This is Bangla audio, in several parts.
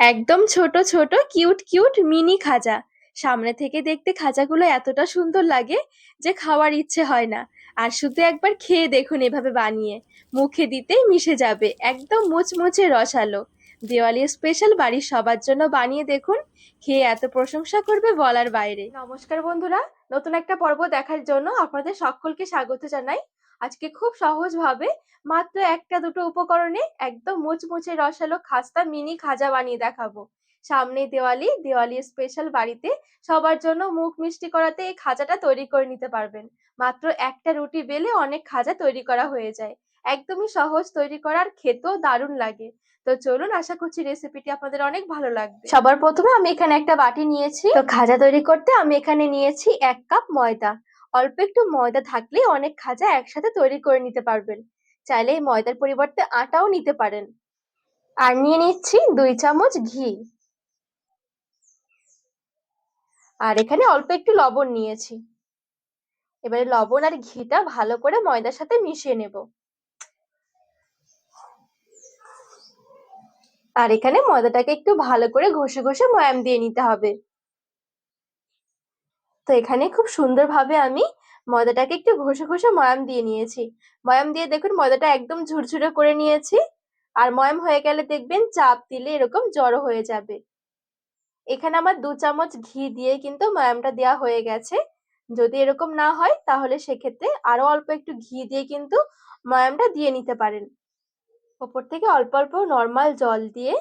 একদম ছোট ছোট, কিউট কিউট মিনি খাজা। সামনে থেকে দেখতে খাজাগুলো এতটা সুন্দর লাগে যে খাওয়ার ইচ্ছে হয় না। আর শুধু একবার খেয়ে দেখুন এভাবে বানিয়ে। মুখে দিতেই মিশে যাবে, একদম মুচমুচে রসালো। দিওয়ালি স্পেশাল বাড়ির সবার জন্য বানিয়ে দেখুন। খেয়ে এত প্রশংসা করবে বলার বাইরে। নমস্কার বন্ধুরা, নতুন একটা পর্ব দেখার জন্য আপনাদের সকলকে স্বাগত জানাই। আজকে খুব সহজভাবে মাত্র একটা দুটো উপকরণে একদম মুচমুচে রসালো খাস্তা মিনি খাজা বানিয়ে দেখাবো। সামনে দেওয়ালি দেওয়ালি স্পেশাল বাড়িতে সবার জন্য মুখ মিষ্টি করাতে এই খাজাটা তৈরি করে নিতে পারবেন। মাত্র একটা রুটি বেলে অনেক খাজা তৈরি করা হয়ে যায়। একদমই সহজ তৈরি করার খেতেও দারুণ লাগে। তো চলুন, আশা করছি রেসিপিটি আপনাদের অনেক ভালো লাগবে। সবার প্রথমে আমি এখানে একটা বাটি নিয়েছি। তো খাজা তৈরি করতে আমি এখানে নিয়েছি এক কাপ ময়দা। অল্প একটু ময়দা থাকলে অনেক খাজা একসাথে তৈরি করে নিতে পারবেন। চাইলে এই ময়দার পরিবর্তে আটাও নিতে পারেন। আর নিয়ে নিচ্ছি দুই চামচ ঘি। আর এখানে অল্প একটু লবণ নিয়েছি। এবারে লবণ আর ঘিটা ভালো করে ময়দার সাথে মিশিয়ে নেব। আর এখানে ময়দাটাকে একটু ভালো করে ঘষে ঘষে ময়াম দিয়ে নিতে হবে। তো এখানে খুব সুন্দরভাবে আমি ময়দাটাকে একটু ঘষে ঘষে ময়াম দিয়ে নিয়েছি। ময়াম দিয়ে দেখুন ময়দাটা একদম ঝুরঝুরে করে নিয়েছি। আর ময়াম হয়ে গেলে দেখবেন চাপ দিলে এরকম জড়ো হয়ে যাবে। এখানে আমার দু চামচ ঘি দিয়ে কিন্তু ময়ামটা দেওয়া হয়ে গেছে। যদি এরকম না হয় তাহলে সেক্ষেত্রে আরও অল্প একটু ঘি দিয়ে কিন্তু ময়ামটা দিয়ে নিতে পারেন। ওপর থেকে অল্প অল্প নর্মাল জল দিয়ে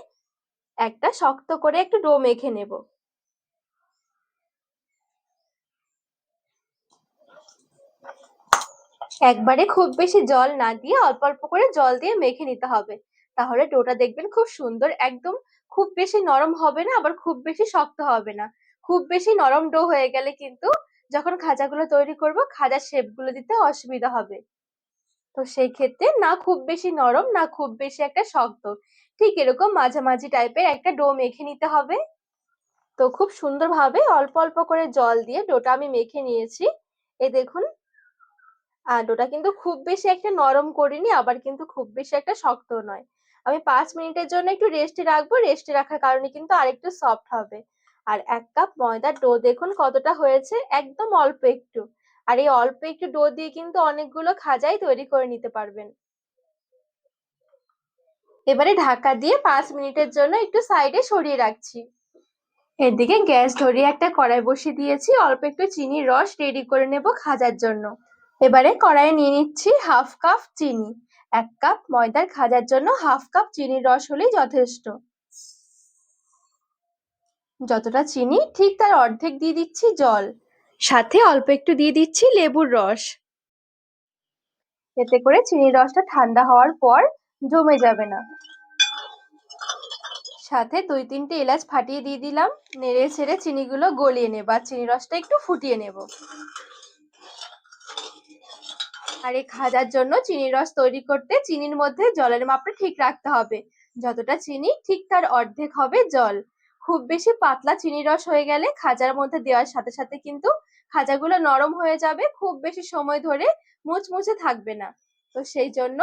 একটা শক্ত করে একটু ডো মেখে নেব। একবারে খুব বেশি জল না দিয়ে অল্প অল্প করে জল দিয়ে মেখে নিতে হবে। তাহলে ডোটা দেখবেন খুব সুন্দর, একদম খুব বেশি নরম হবে না, আবার খুব বেশি শক্ত হবে না। খুব বেশি নরম ডো হয়ে গেলে কিন্তু যখন খাজাগুলো তৈরি করব খাজার শেপগুলো দিতে অসুবিধা হবে। তো সেই ক্ষেত্রে না খুব বেশি নরম, না খুব বেশি একটা শক্ত। ঠিক এরকম মাঝামাঝি টাইপের একটা ডো মেখে নিতে হবে। তো খুব সুন্দরভাবে অল্প অল্প করে জল দিয়ে ডোটা আমি মেখে নিয়েছি। এ দেখুন ডোটা কিন্তু খুব বেশি একটা নরম করিনি, আবার কিন্তু খুব বেশি একটা শক্ত নয়। আমি পাঁচ মিনিটের জন্য একটু রেস্টে রাখব রেস্টে রাখার কারণে কিন্তু আরেকটু সফট হবে। আর এক কাপ ময়দার ডো দেখুন কতটা হয়েছে, একদম অল্প একটু। আর এই অল্প একটু ডো দিয়ে কিন্তু অনেকগুলো খাজাই তৈরি করে নিতে পারবেন। এবারে ঢাকা দিয়ে পাঁচ মিনিটের জন্য একটু সাইডে সরিয়ে রাখছি। এদিকে গ্যাস ধরিয়ে একটা কড়াই বসিয়ে দিয়েছি, অল্প একটু চিনির রস রেডি করে নেব খাজার জন্য। এবারে কড়াইয়ে নিয়ে নিচ্ছি হাফ কাপ চিনি। এক কাপ ময়দার খাজার জন্য হাফ কাপ চিনির রস হলেই যথেষ্ট। যতটা চিনি, ঠিক তার অর্ধেক দিয়ে দিচ্ছি জল। সাথে অল্প একটু দিয়ে দিচ্ছি লেবুর রস। এতে করে চিনির রসটা ঠান্ডা হওয়ার পর জমে যাবে না। সাথে দুই তিনটে এলাচ ফাটিয়ে দিয়ে দিলাম। নেড়ে ছেড়ে চিনিগুলো গলিয়ে নেব আর চিনি রসটা একটু ফুটিয়ে নেব। আর এই খাজার জন্য চিনির রস তৈরি করতে চিনির মধ্যে জলের মাপটা ঠিক রাখতে হবে। যতটা চিনি, ঠিক তার অর্ধেক হবে জল। খুব বেশি পাতলা চিনির রস হয়ে গেলে খাজার মধ্যে দেওয়ার সাথে সাথে কিন্তু খাজাগুলো নরম হয়ে যাবে, খুব বেশি সময় ধরে মুচমুচে থাকবে না। তো সেই জন্য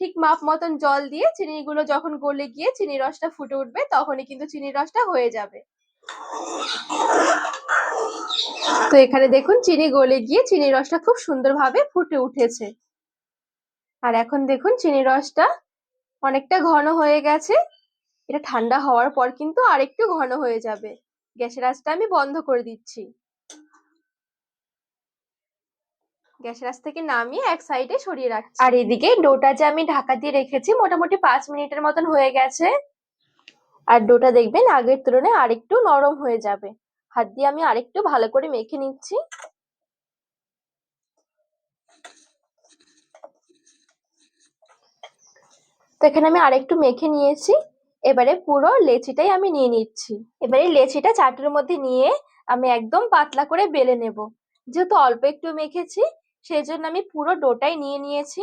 ঠিক মাপ মতন জল দিয়ে চিনিগুলো যখন গলে গিয়ে চিনির রসটা ফুটে উঠবে, তখনই কিন্তু চিনির রসটা হয়ে যাবে। তো এখানে দেখুন, চিনি গলে গিয়ে চিনির রসটা খুব সুন্দরভাবে ফুটে উঠেছে। আর এখন দেখুন চিনির রসটা অনেকটা ঘন হয়ে গেছে। এটা ঠান্ডা হওয়ার পর কিন্তু আরেকটু ঘন হয়ে যাবে। গ্যাসের আঁচটা আমি বন্ধ করে দিচ্ছি। গ্যাসের আঁচ থেকে নামিয়ে এক সাইডে সরিয়ে রাখছি। আর এদিকে ডোটা যে আমি ঢাকা দিয়ে রেখেছি, মোটামুটি পাঁচ মিনিটের মতন হয়ে গেছে। আর ডোটা দেখবেন আগের তুলনায় আরেকটু নরম হয়ে যাবে। হাত দিয়ে আমি আরেকটু ভালো করে মেখে নিচ্ছি। তো এখানে আমি আরেকটু মেখে নিয়েছি। এবারে পুরো লেচিটাই আমি নিয়ে নিচ্ছি। এবারে লেচিটা চাটুর মধ্যে নিয়ে আমি একদম পাতলা করে বেলে নেব। যেহেতু অল্প একটু মেখেছি, সেই জন্য আমি পুরো ডোটাই নিয়ে নিয়েছি।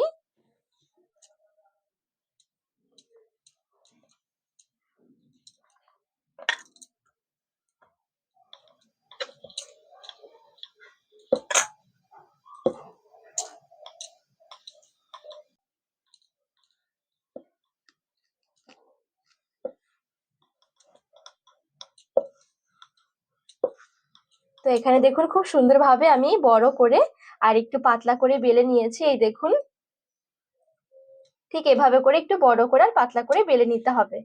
তো এখানে দেখুন খুব সুন্দরভাবে আমি বড় করে আর একটু পাতলা করে বেলে নিয়েছি, এই দেখুন। ঠিক এভাবে করে একটু বড় করে আর পাতলা করে বেলে নিতে হবে।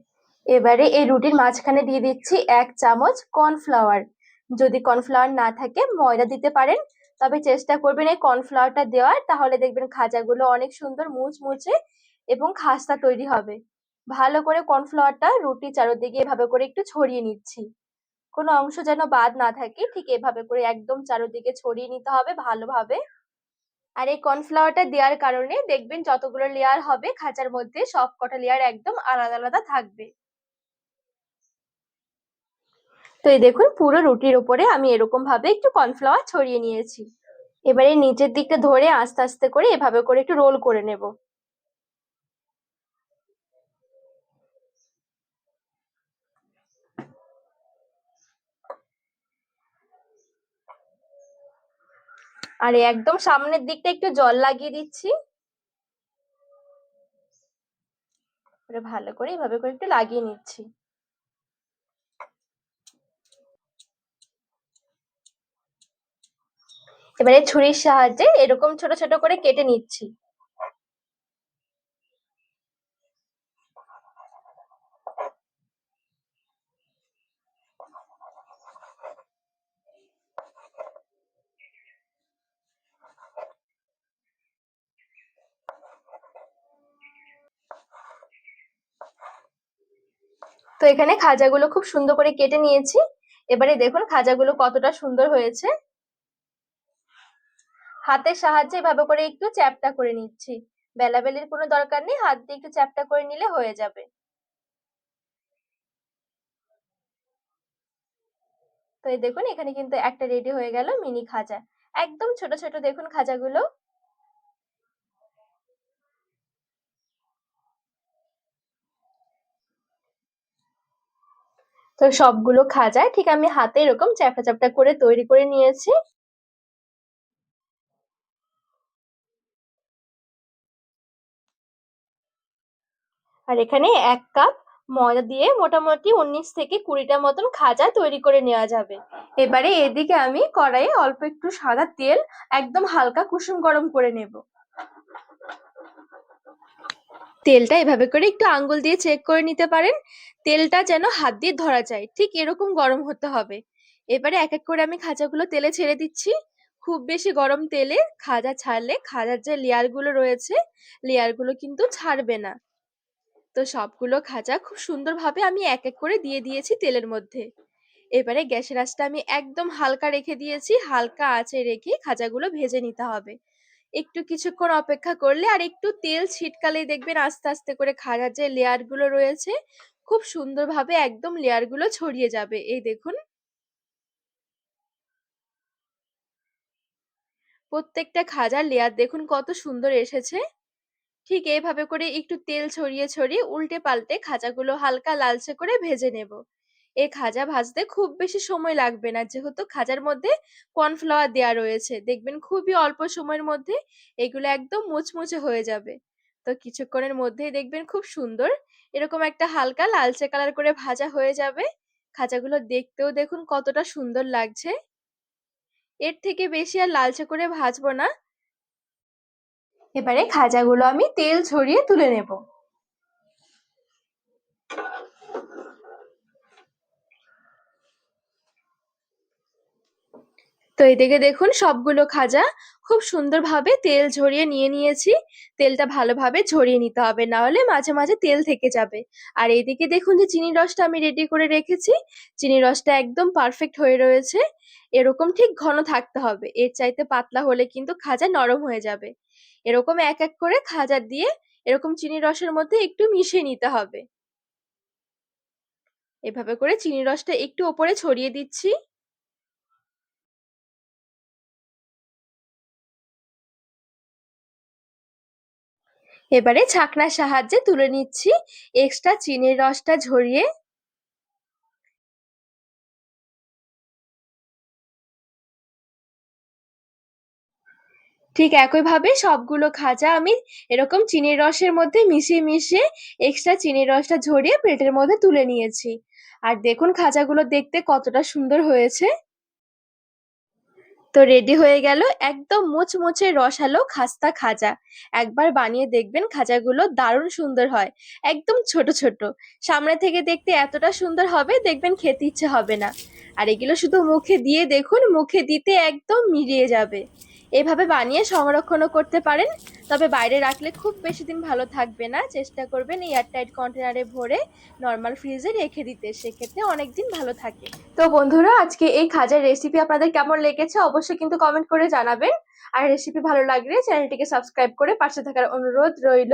এবারে এই রুটির মাঝখানে দিয়ে দিচ্ছি এক চামচ কর্নফ্লাওয়ার। যদি কর্নফ্লাওয়ার না থাকে, ময়দা দিতে পারেন। তবে চেষ্টা করবেন এই কর্নফ্লাওয়ারটা দেওয়ার। তাহলে দেখবেন খাজাগুলো অনেক সুন্দর মুচ মুচমুচে এবং খাস্তা তৈরি হবে। ভালো করে কর্নফ্লাওয়ারটা রুটি চারোদিকে এভাবে করে একটু ছড়িয়ে নিচ্ছি। কোনো অংশ যেন বাদ না থাকে, ঠিক এভাবে করে একদম চারোদিকে ছড়িয়ে নিতে হবে ভালোভাবে। আর এই কর্নফ্লাওয়ারটা দেওয়ার কারণে দেখবেন যতগুলো লেয়ার হবে, খাঁচার মধ্যে সব কটা লেয়ার একদম আলাদা আলাদা থাকবে। তো এই দেখুন, পুরো রুটির উপরে আমি এরকম ভাবে একটু কর্নফ্লাওয়ার ছড়িয়ে নিয়েছি। এবারে নিচের দিকটা ধরে আস্তে আস্তে করে এভাবে করে একটু রোল করে নেব। আর একদম সামনের দিকটা একটু জল লাগিয়ে দিচ্ছি। ভালো করে এভাবে করে একটু লাগিয়ে নিচ্ছি। এবারে ছুরির সাহায্যে এরকম ছোট ছোট করে কেটে নিচ্ছি। তো এখানে খাজাগুলো খুব সুন্দর করে কেটে নিয়েছি। এবারে দেখুন খাজাগুলো কতটা সুন্দর হয়েছে। হাতের সাহায্যে এভাবে করে একটু চ্যাপটা করে নিচ্ছি। বেলাবেলির কোনো দরকার নেই, হাত দিয়ে একটু চ্যাপটা করে নিলে হয়ে যাবে। তো এই দেখুন এখানে কিন্তু একটা রেডি হয়ে গেল মিনি খাজা। একদম ছোট ছোট দেখুন খাজাগুলো। তো সবগুলো খাজায়। ঠিক আমি হাতে এরকম চ্যাপটা চ্যাপটা করে তৈরি করে নিয়েছি। আর এখানে এক কাপ ময়দা দিয়ে মোটামুটি উনিশ থেকে কুড়িটা মতন খাজা তৈরি করে নেওয়া যাবে। এবারে এদিকে আমি কড়াইয়ে অল্প একটু সাদা তেল, একদম হালকা কুসুম গরম করে নেব। তেলটা এভাবে করে একটু আঙ্গুল দিয়ে চেক করে নিতে পারেন। তেলটা যেন হাত দিয়ে ধরা যায়, ঠিক এরকম গরম হতে হবে। এবারে এক এক করে আমি খাজাগুলো তেলে ছেড়ে দিচ্ছি। খুব বেশি গরম তেলে খাজা ছাড়লে, খাজার যে লেয়ারগুলো রয়েছে লেয়ারগুলো কিন্তু ছাড়বে না। তো সবগুলো খাজা খুব সুন্দরভাবে আমি এক এক করে দিয়ে দিয়েছি তেলের মধ্যে। এবারে গ্যাসের আঁচটা আমি একদম হালকা রেখে দিয়েছি, হালকা আঁচে রেখে খাজাগুলো ভেজে নিতে হবে। একটু কিছুক্ষণ অপেক্ষা করলে আর একটু তেল ছিটকালেই দেখবেন আস্তে আস্তে করে খাজার যে লেয়ারগুলো রয়েছে, খুব সুন্দরভাবে একদম লেয়ারগুলো ছড়িয়ে যাবে। এই দেখুন। প্রত্যেকটা খাজার লেয়ার দেখুন কত সুন্দর এসেছে। ঠিক এইভাবে করে একটু তেল ছড়িয়ে ছড়িয়ে উল্টে পাল্টে খাজাগুলো হালকা লালচে করে ভেজে নেব। এই খাজা ভাজতে খুব বেশি সময় লাগবে না। যেহেতু খাজার মধ্যে কর্নফ্লাওয়ার দেওয়া রয়েছে, দেখবেন খুবই অল্প সময়ের মধ্যে এগুলো একদম মুচমুচে হয়ে যাবে। তো কিছুক্ষণের মধ্যেই দেখবেন খুব সুন্দর এরকম একটা হালকা লালচে কালার করে ভাজা হয়ে যাবে। খাজাগুলো দেখতেও দেখুন কতটা সুন্দর লাগছে। এর থেকে বেশি আর লালচে করে ভাজবো না। এবারে খাজাগুলো আমি তেল ছড়িয়ে তুলে নেব। এদিকে দেখুন সবগুলো খাজা খুব সুন্দরভাবে তেল ঝরিয়ে নিয়ে নিয়েছি। তেলটা ভালোভাবে ঝরিয়ে নিতে হবে, না হলে মাঝে মাঝে তেল থেকে যাবে। আর এদিকে দেখুন যে চিনি রসটা আমি রেডি করে রেখেছি। চিনি রসটা একদম পারফেক্ট হয়ে রয়েছে। এরকম ঠিক ঘন থাকতে হবে। এর চাইতে পাতলা হলে কিন্তু খাজা নরম হয়ে যাবে। এরকম এক এক করে খাজা দিয়ে এরকম চিনি রসের মধ্যে একটু মিশিয়ে নিতে হবে। এভাবে করে চিনি রসটা একটু ওপরে ছড়িয়ে দিচ্ছি। এবারে ছাকনার সাহায্যে তুলে নিচ্ছি। এক্সট্রা চিনির রসটা ঝরিয়ে। ঠিক একইভাবে সবগুলো খাজা আমি এরকম চিনির রসের মধ্যে মিশিয়ে মিশিয়ে এক্সট্রা চিনির রসটা ঝরিয়ে প্লেটের মধ্যে তুলে নিয়েছি। আর দেখুন খাজাগুলো দেখতে কতটা সুন্দর হয়েছে। তো রেডি হয়ে গেল একদম মুচমুচে রসালো খাস্তা খাজা। একবার বানিয়ে দেখবেন খাজাগুলো দারুণ সুন্দর হয়, একদম ছোট ছোট। সামনে থেকে দেখতে এতটা সুন্দর হবে, দেখবেন খেতে ইচ্ছে হবে না। আর এগুলো শুধু মুখে দিয়ে দেখুন, মুখে দিতে একদম মিলিয়ে যাবে। এভাবে বানিয়ে সংরক্ষণও করতে পারেন। তবে বাইরে রাখলে খুব বেশি দিন ভালো থাকবে না। চেষ্টা করবেন এয়ারটাইট কন্টেনারে ভরে নর্মাল ফ্রিজে রেখে দিতে। সেক্ষেত্রে অনেক দিন ভালো থাকে। তো বন্ধুরা, আজকে এই খাজার রেসিপি আপনাদের কেমন লেগেছে অবশ্যই কিন্তু কমেন্ট করে জানাবেন। আর রেসিপি ভালো লাগলে চ্যানেলটিকে সাবস্ক্রাইব করে পাশে থাকার অনুরোধ রইল।